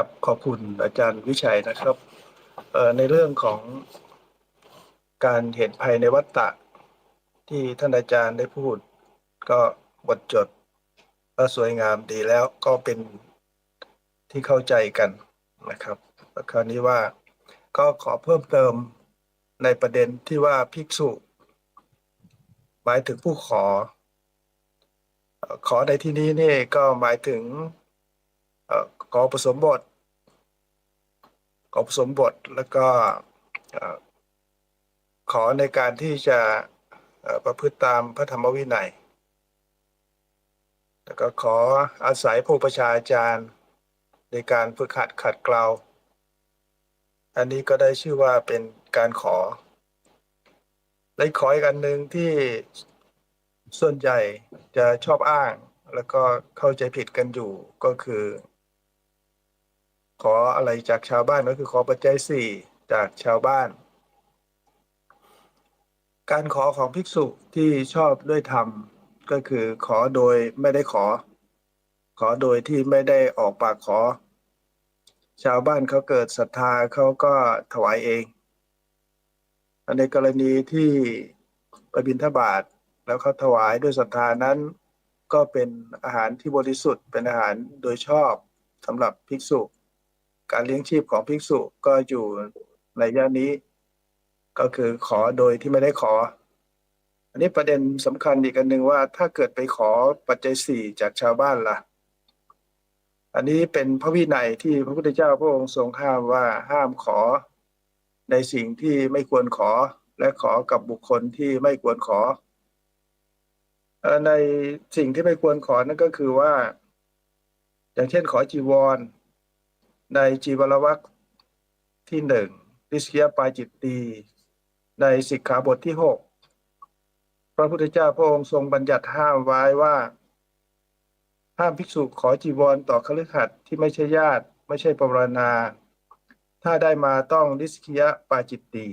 ครับขอบคุณอาจารย์วิชัยนะครับในเรื่องของการเห็นภัยในวัฏฏะที่ท่านอาจารย์ได้พูด ก็บทจดก็สวยงามดีแล้วก็เป็นที่เข้าใจกันนะครับคราวนี้ว่าก็ขอเพิ่มเติมในประเด็นที่ว่าภิกษุ หมายถึงผู้ขอ ขอในที่นี้นี่ก็หมายถึงเอ่อขอผสมบท ขอผสมบทแล้วก็ขอในการที่จะประพฤติตามพระธรรมวินัย แล้วก็ขออาศัยผู้ประชาอาจารย์ในการฝึกหัดขัดเกลา อันนี้ก็ได้ชื่อว่าเป็นการขอ และขออีกอันหนึ่งที่ส่วนใหญ่จะชอบอ้าง แล้วก็เข้าใจผิดกันอยู่ก็คือ ขออะไรจากชาวบ้านก็คือขอปัจจัยสี่จากชาวบ้าน การขอของภิกษุที่ชอบด้วยธรรมก็คือขอโดยไม่ได้ขอ ขอโดยที่ไม่ได้ออกปากขอ ชาวบ้านเขาเกิดศรัทธาเขาก็ถวายเองในกรณีที่ไปบิณฑบาตแล้วเขาถวายด้วยศรัทธานั้น ก็เป็นอาหารที่บริสุทธิ์เป็นอาหารโดยชอบสำหรับภิกษุ การเลี้ยงชีพของภิกษุก็อยู่ในย่านนี้ ก็คือขอโดยที่ไม่ได้ขอ อันนี้ประเด็นสำคัญอีกอันหนึ่งว่าถ้าเกิดไปขอปัจจัยสี่จากชาวบ้านล่ะ อันนี้เป็นพระวินัยที่พระพุทธเจ้าพระองค์ทรงห้ามว่าห้ามขอในสิ่งที่ไม่ควรขอและขอกับบุคคลที่ไม่ควรขอ ในสิ่งที่ไม่ควรขอนั่นก็คือว่า อย่างเช่นขอจีวร ในจีวรวัคที่หนึ่งริสเคียปาจิตตี ในสิกขาบทที่หกพระพุทธเจ้าพระองค์ทรงบัญญัติห้ามไว้ว่า ห้ามภิกษุขอจีวรต่อคฤหัสถ์ที่ไม่ใช่ญาติ ไม่ใช่ปรณา ถ้าได้มาต้องริสกิยะปาจิตตี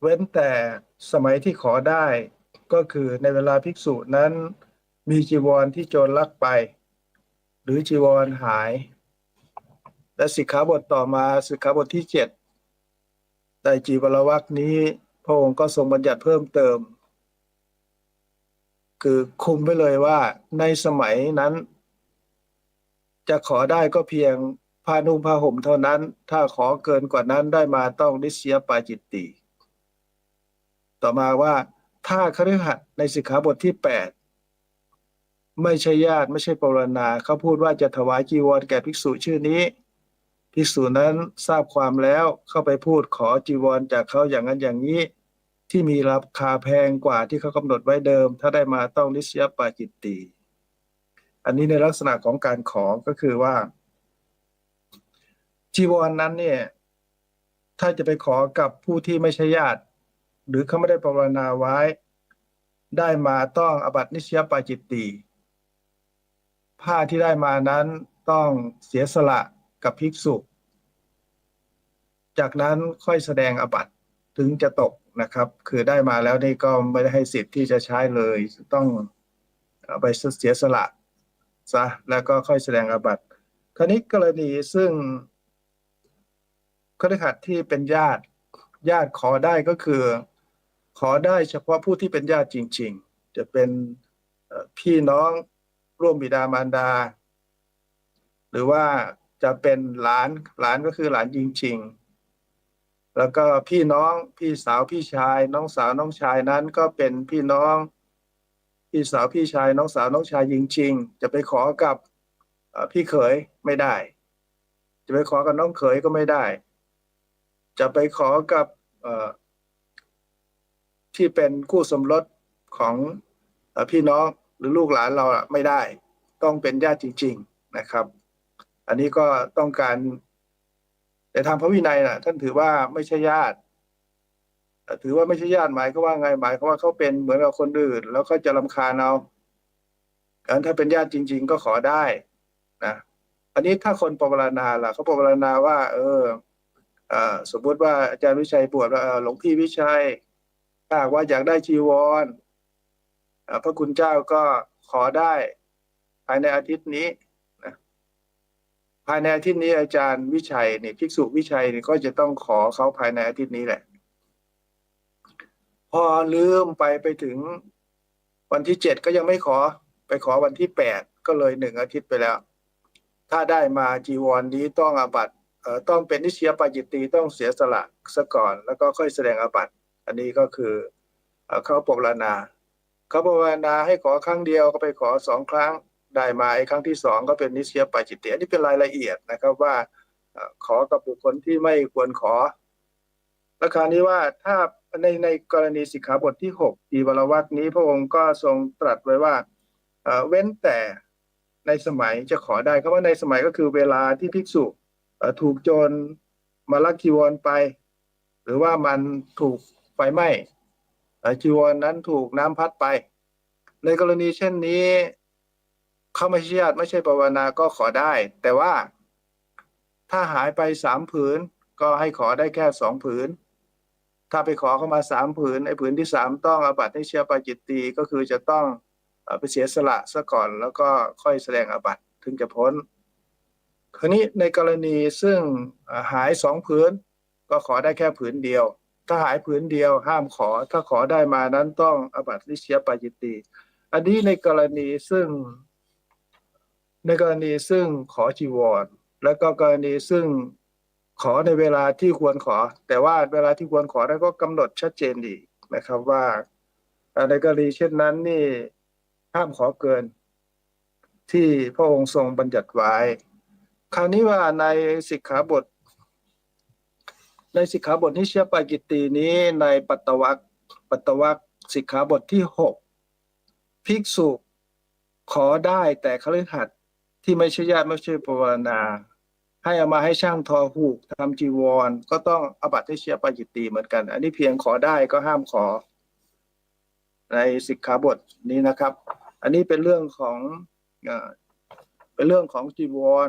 เว้นแต่สมัยที่ขอได้ก็คือในเวลาภิกษุนั้นมีจีวรที่โจรลักไป หรือจีวรหาย และสิกขาบทต่อมาสิกขาบทที่เจ็ดในจีวรวักนี้ พระองค์ก็ทรงบัญญัติเพิ่มเติม คือคุมไว้เลยว่าในสมัยนั้น จะขอได้ก็เพียงผ้านุ่งผ้าห่มเท่านั้น ถ้าขอเกินกว่านั้นได้มาต้องนิสยปาจิตติ ต่อมาว่าถ้าคฤหัสถ์ในสิกขาบทที่แปดไม่ใช่ญาติไม่ใช่ปรณาเขาพูดว่าจะถวายจีวรแก่ภิกษุชื่อนี้ ภิกษุนั้นทราบความแล้วเข้าไปพูดขอจีวรจากเขาอย่างนั้นอย่างนี้ ที่มีราคาแพงกว่าที่เขากำหนดไว้เดิม ถ้าได้มาต้องนิสยปาจิตติอันนี้ในลักษณะของการขอก็คือว่า จีวรนนั้นเนี่ย ถ้าจะไปขอกับผู้ที่ไม่ใช่ญาติ หรือเขาไม่ได้ปรนนาไว้ ได้มาต้องอบัตินิสยปาจิตติผ้าที่ได้มานั้นต้องเสียสละ กับภิกษุ จากนั้นค่อยแสดงอบัตถึงจะตกนะครับ คือได้มาแล้วนี่ก็ไม่ได้ให้สิทธิ์ที่จะใช้เลย ต้องอไปเสียสละซะแล้วก็ค่อยแสดงอบัตคราวนี้กรณีซึ่งคฤหัสถ์ที่เป็นญาติญาติขอได้ก็คือ ขอได้เฉพาะผู้ที่เป็นญาติจริง ๆ จะเป็นพี่น้องร่วมบิดามารดา หรือว่า จะเป็นหลานหลานก็คือหลานจริง ๆ แล้วก็พี่น้องพี่สาวพี่ชาย น้องสาวน้องชายนั้นก็เป็นพี่น้อง พี่สาวพี่ชาย น้องสาวน้องชายจริง ๆ จะไปขอกับพี่เขยไม่ได้ จะไปขอกับน้องเขยก็ไม่ได้ จะไปขอกับที่เป็นคู่สมรสของพี่น้องหรือลูกหลานเราไม่ได้ ต้องเป็นญาติจริง ๆนะครับ อันนี้ก็ต้องการ แต่ทางพระวินัยน่ะ ท่านถือว่าไม่ใช่ญาติถือว่าไม่ใช่ญาติหมายก็ว่าไงหมายก็ว่าเขาเป็นเหมือนกับคนอื่น แล้วเขาจะรำคาญเอาอันถ้าเป็นญาติจริง ๆ ก็ขอได้นะอันนี้ถ้าคนปรารณาล่ะเขาปรารณาว่า เอออสมมติว่าอาจารย์วิชัยบวชว่าหลวงพี่วิชัยถ้าว่าอยากได้จีวรเอ่อพระคุณเจ้าก็ขอได้ ภายในอาทิตย์นี้ ภายในอาทิตย์นี้อาจารย์วิชัยเนี่ยภิกษุวิชัยเนี่ยก็จะต้องขอเขาภายในอาทิตย์นี้แหละ พอลืมไปไปถึงวันที่เจ็ดก็ยังไม่ขอไปขอวันที่แปดก็เลยหนึ่งอาทิตย์ไปแล้ว ถ้าได้มาจีวรนี้ต้องอาบัตเอ่อต้องเป็นนิเชียปาจิตตีต้องเสียสละซะก่อน แล้วก็ค่อยแสดงอาบัตอันนี้ก็คือเอ่อเขาปรารณาเขาปรารณาให้ขอครั้งเดียวก็ไปขอสองครั้ง ได้มาไอ้ครั้งที่สองก็เป็นนิเชียปาจิตติอันนี้เป็นรายละเอียดนะครับว่าขอกับบุคคลที่ไม่ควรขอและคราวนี้ว่าถ้าในในกรณีสิกขาบทที่หกอีวรวัตนี้พระองค์ก็ทรงตรัสไว้ว่าเว้นแต่ในสมัยจะขอได้คำว่าในสมัยก็คือเวลาที่ภิกษุถูกโจรมาลักจีวรไป หรือว่ามันถูกไฟไหม้เอ่อจีวรนั้นถูกน้ำพัดไป ในกรณีเช่นนี้ เข้าไม่ใช่ญาติไม่ใช่ปวารณาก็ขอได้ แต่ว่าถ้าหายไปสามผืน ก็ให้ขอได้แค่สองผืน ถ้าไปขอเข้ามาสามผืนไอ้ผืนที่สามต้องอาบัติให้เชียปาจิตตีก็คือจะต้องไปเสียสละซะก่อนแล้วก็ค่อยแสดงอาบัติถึงจะพ้นคราวนี้ในกรณีซึ่งหายสองผืนก็ขอได้แค่ผืนเดียว ถ้าหายผืนเดียวห้ามขอ ถ้าขอได้มานั้นต้องอาบัติลิเชียปาจิตตีอันนี้ในกรณีซึ่ง ในกรณีซึ่งขอจีวร แล้วก็กรณีซึ่งขอในเวลาที่ควรขอ แต่ว่าเวลาที่ควรขอนั้นก็กำหนดชัดเจนดีนะครับว่าในกรณีเช่นนั้นนี่ห้ามขอเกิน ที่พระองค์ทรงบัญญัติไว้ คราวนี้ว่าในสิกขาบท ในสิกขาบทนิเชียปากิตตีนี้ในปัตตวัคปัตตวัคสิกขาบทที่หกภิกษุขอได้แต่คฤหัสถ์ ที่ไม่ใช่ญาติไม่ใช่ปวารณา ให้เอามาให้ช่างทอหูกทำจีวร ก็ต้องอบัติให้เชียปาจิตตีเหมือนกัน อันนี้เพียงขอได้ก็ห้ามขอ ในสิกขาบทนี้นะครับ อันนี้เป็นเรื่องของเป็นเรื่องของจีวร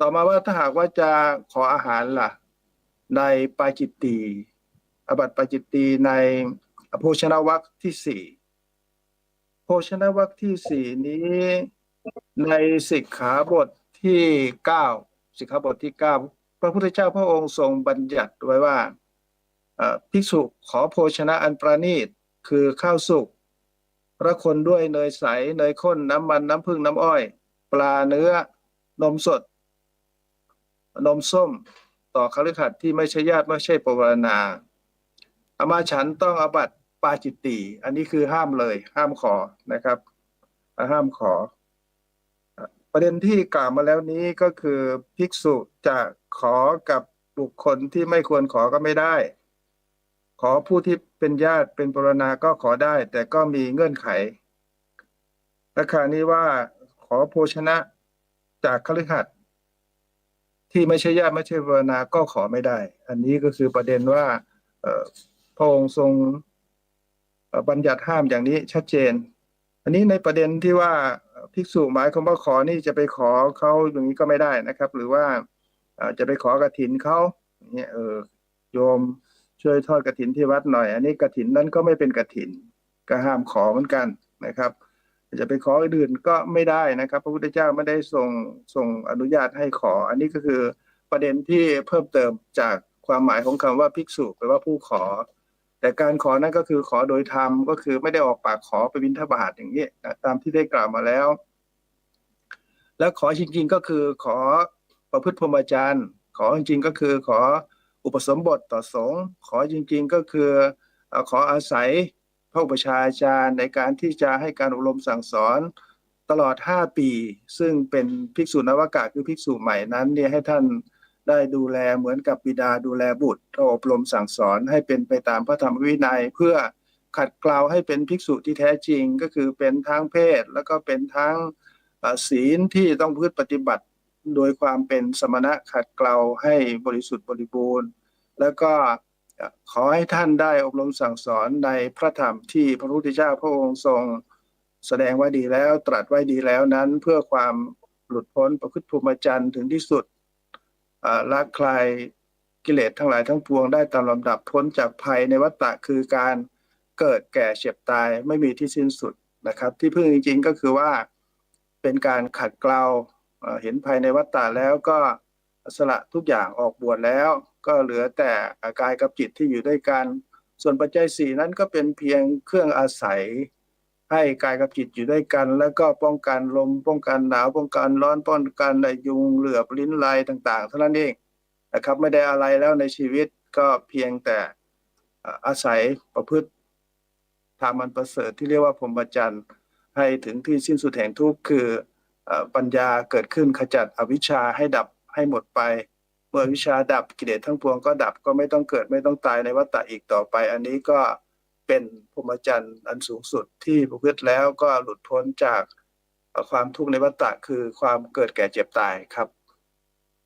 ต่อมาว่าถ้าหากว่าจะขออาหารล่ะ ในปาจิตตีอบัติปาจิตตีในโภชนวัคที่สี่โภชนวัคที่สี่นี้ ในสิกขาบทที่เก้าสิกขาบทที่เก้าพระพุทธเจ้าพระองค์ทรงบัญญัติไว้ว่าภิกษุขอโภชนะอันประณีตคือข้าวสุกระคนด้วยเนยใสเนยข้นน้ำมันน้ำผึ้งน้ำอ้อย ปลาเนื้อนมสด นมส้ม ต่อคฤหัสถ์ที่ไม่ใช่ญาติไม่ใช่ปวารณาอามาฉันต้องอาบัตปาจิตตีอันนี้คือห้ามเลย ห้ามขอนะครับ ห้ามขอ ประเด็นที่กล่าวมาแล้วนี้ก็คือภิกษุจะขอกับบุคคลที่ไม่ควรขอก็ไม่ได้ ขอผู้ที่เป็นญาติเป็นปรณาก็ขอได้ แต่ก็มีเงื่อนไขราคานี้ว่าขอโภชนะจากคฤหัสถ์ที่ไม่ใช่ญาติไม่ใช่ปรณาก็ขอไม่ได้ อันนี้ก็คือประเด็นว่าพระองค์ทรงบัญญัติห้ามอย่างนี้ชัดเจน อันนี้ในประเด็นที่ว่า ภิกษุหมายความว่าขอนี่จะไปขอเขาอย่างนี้ก็ไม่ได้นะครับ หรือว่าอ่อจะไปขอกระถินเขาเนี่ยเออโยมช่วยทอดกระถินที่วัดหน่อย อันนี้กระถินนั้นก็ไม่เป็นกระถินก็ห้ามขอเหมือนกันนะครับ จะไปขออื่นก็ไม่ได้นะครับ พระพุทธเจ้าไม่ได้ทรงทรงอนุญาตให้ขอ อันนี้ก็คือประเด็นที่เพิ่มเติมจากความหมายของคำว่าภิกษุแปลว่าผู้ขอ แต่การขอนั้นก็คือขอโดยธรรมก็คือไม่ได้ออกปากขอไปบิณฑบาตอย่างนี้นะตามที่ได้กล่าวมาแล้ว แล้วขอจริงๆก็คือขอประพฤติพรหมจรรย์ ขอจริงๆก็คือขออุปสมบทต่อสงฆ์ขอจริงๆก็คือขออาศัยพระอุปชฌาย์อาจารย์ในการที่จะให้การอบรมสั่งสอนตลอด 5 ปี ซึ่งเป็นภิกษุนวากะคือภิกษุใหม่นั้นเนี่ยให้ท่าน ได้ดูแลเหมือนกับบิดาดูแลบุตรอบรมสั่งสอนให้เป็นไปตามพระธรรมวินัย เพื่อขัดเกลาให้เป็นภิกษุที่แท้จริง ก็คือเป็นทั้งเพศ แล้วก็เป็นทั้งศีลที่ต้องพืชปฏิบัติโดยความเป็นสมณะขัดเกลาให้บริสุทธิ์บริบูรณ์ แล้วก็ขอให้ท่านได้อบรมสั่งสอนในพระธรรมที่พระพุทธเจ้าพระองค์ทรงแสดงไว้ดีแล้วตรัสไว้ดีแล้วนั้นเพื่อความหลุดพ้นประพฤติภูมิจรรย์ถึงที่สุด ละคลายกิเลสทั้งหลายทั้งปวงได้ตามลำดับพ้นจากภัยในวัฏฏะคือการเกิดแก่เจ็บตายไม่มีที่สิ้นสุดนะครับ ที่พึ่งจริงๆก็คือว่าเป็นการขัดเกลาเอ่อเห็นภายในวัฏฏะแล้วก็สละทุกอย่างออกบวชแล้ว ก็เหลือแต่กายกับจิตที่อยู่ด้วยกัน ส่วนปัจจัยสี่นั้นก็เป็นเพียงเครื่องอาศัย ให้กายกับจิตอยู่ด้วยกัน แล้วก็ป้องกันลมป้องกันหนาวป้องกันร้อนป้องกันยุงเหลือบลิ้นลายต่างๆเท่านั้นเองนะครับไม่ได้อะไรแล้วในชีวิตก็เพียงแต่อาศัยประพฤติธรรมอันประเสริฐที่เรียกว่าพรหมจรรย์ให้ถึงที่สิ้นสุดแห่งทุกข์คือปัญญาเกิดขึ้นขจัดอวิชชาให้ดับให้หมดไป เมื่อวิชาดับกิเลสทั้งปวงก็ดับก็ไม่ต้องเกิดไม่ต้องตายในวัฏฏะอีกต่อไป อันนี้ก็ เป็นพรหมจรรย์อันสูงสุดที่ประพฤติแล้วก็หลุดพ้นจากความทุกข์ในวัฏฏะคือความเกิดแก่เจ็บตายครับ